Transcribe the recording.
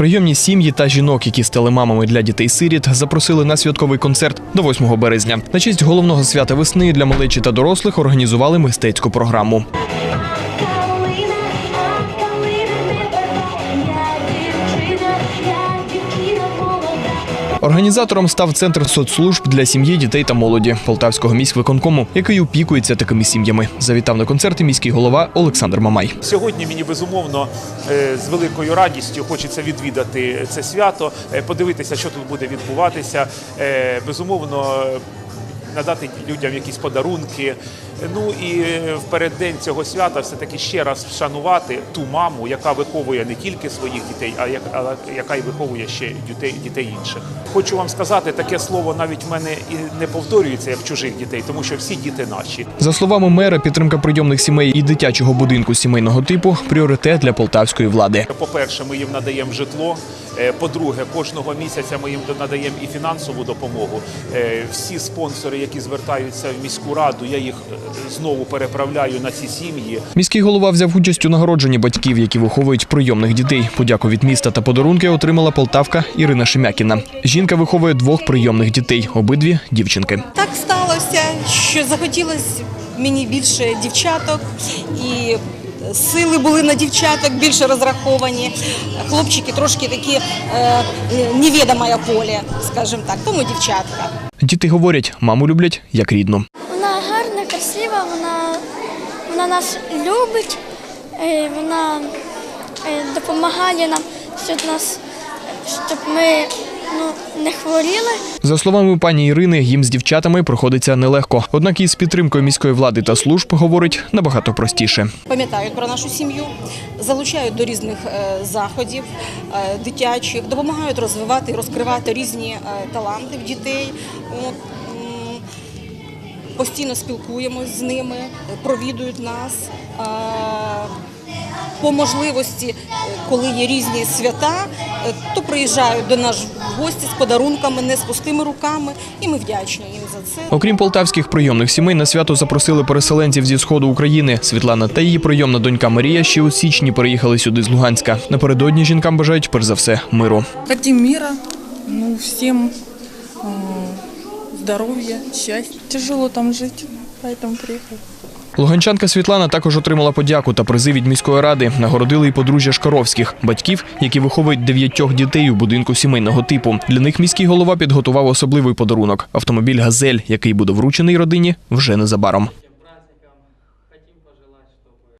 Прийомні сім'ї та жінок, які стали мамами для дітей-сиріт, запросили на святковий концерт до 8 березня. На честь головного свята весни для малечі та дорослих організували мистецьку програму. Організатором став центр соцслужб для сім'ї, дітей та молоді Полтавського міськвиконкому, який опікується такими сім'ями. Завітав на концерти міський голова Олександр Мамай. Сьогодні мені безумовно е, з великою радістю хочеться відвідати це свято, е, подивитися, що тут буде відбуватися. Е, Безумовно. Надати людям якісь подарунки. Ну і е, в переддень цього свята все-таки ще раз вшанувати ту маму, яка виховує не тільки своїх дітей, а як- а яка й виховує ще дітей, дітей інших. Хочу вам сказати, таке слово навіть в мене і не повторюється як чужих дітей, тому що всі діти наші. За словами мера, підтримка прийомних сімей і дитячого будинку сімейного типу пріоритет для полтавської влади. По-перше, ми їм надаємо житло. Е, По-друге, кожного місяця ми їм надаємо і фінансову допомогу. Е, Всі спонсори, які звертаються в міську раду, я їх е, знову переправляю на ці сім'ї. Міський голова взяв участь у нагородженні батьків, які виховують прийомних дітей. Подяку від міста та подарунки отримала полтавка Ірина Шемякіна. Жінка виховує двох прийомних дітей, обидві дівчинки. Так сталося, що захотілося мені більше дівчаток, і сили були на дівчаток більше розраховані. Хлопчики трошки такі е, невідоме поле, скажімо так, тому дівчатка. Діти говорять, маму люблять як рідну. Вона гарна, красива, вона, вона нас любить, е, вона е, допомагає нам, щоб нас, щоб ми ну, не хворіли. За словами пані Ірини, їм з дівчатами проходиться нелегко. Однак із підтримкою міської влади та служб говорить набагато простіше. Пам'ятають про нашу сім'ю, залучають до різних е, заходів е, дитячих, допомагають розвивати і розкривати різні е, таланти в дітей. Постійно спілкуємось з ними, провідують нас. По можливості, коли є різні свята, то приїжджають до нас в гості з подарунками, не з пустими руками, і ми вдячні їм за це. Окрім полтавських прийомних сімей, на свято запросили переселенців зі сходу України. Світлана та її прийомна донька Марія ще у січні переїхали сюди з Луганська. Напередодні жінкам бажають перш за все миру. Хотим мира, ну, всем э, здоровья, счастья. Тяжело там жить, поэтому приехали. Луганчанка Світлана також отримала подяку та призи від міської ради. Нагородили і подружжя Шкаровських, батьків, які виховують дев'ятьох дітей у будинку сімейного типу. Для них міський голова підготував особливий подарунок автомобіль Газель, який буде вручений родині вже незабаром.